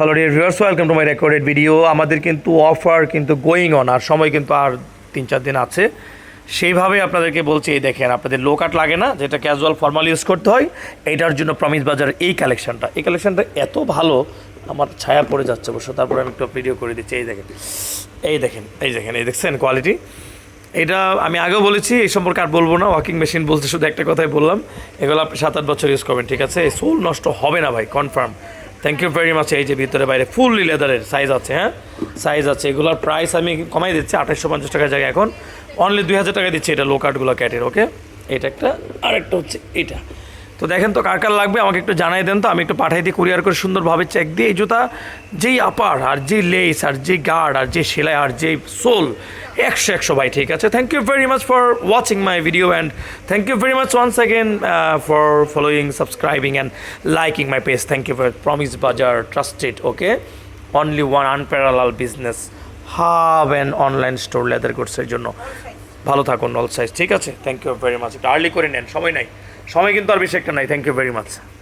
Hello dear viewers welcome to my recorded video আমাদের কিন্তু offer কিন্তু গোয়িং অন আর সময় কিন্তু আর তিন, চার দিন আছে। সেইভাবে আপনাদেরকে বলছি, এই দেখেন, আপনাদের লো কাট লাগে না, যেটা ক্যাজুয়াল ফর্মাল ইউজ করতে হয়। এইটার জন্য প্রমিস বাজার এই কালেকশনটা এই কালেকশনটা এত ভালো, আমার ছায়া পড়ে যাচ্ছে অবশ্য। তারপরে আমি একটু ভিডিও করে দিচ্ছি, এই দেখেন। এই দেখেন এই দেখেন, এই দেখছেন কোয়ালিটি এটা আমি আগেও বলেছি, এই সম্পর্কে আর বলব না। ওয়াকিং মেশিন বলতে শুধু একটা কথাই বললাম। এগুলো আপনি সাত, আট বছর ইউজ করবেন, ঠিক আছে? সোল নষ্ট হবে না ভাই confirm thank you very much এই যে ভিতরে বাইরে ফুললি লেদারের সাইজ আছে হ্যাঁ? সাইজ আছে, এগুলোর প্রাইস আমি কমাই দিচ্ছি আঠাশশো পঞ্চাশ টাকার জায়গায় এখন। অনলি দুই হাজার টাকা দিচ্ছি এটা লো ক্যাটের ওকে এটা একটা আর একটা হচ্ছে এটা। তো দেখেন তো কার কার লাগবে, আমাকে একটু জানাই দেন তো, আমি একটু পাঠাই দিই, কুরিয়ার করে সুন্দরভাবে চেক দিয়ে এই জুতা যেই আপার আর যেই লেস আর যেই গার্ড আর যে সেলাই আর যেই সোল একশো একশো ভাই, ঠিক আছে? Thank you very much for watching my video and thank you very much once again for following subscribing and liking my page thank you for Promise Bazar trusted okay only one unparalleled business hub and online store leather গুডসের জন্য। ভালো থাকুন all size ঠিক আছে? Thank you very much একটু early করে নেন, সময় নাই। সময় কিন্তু আর বেশি একটা নাই। Thank you very much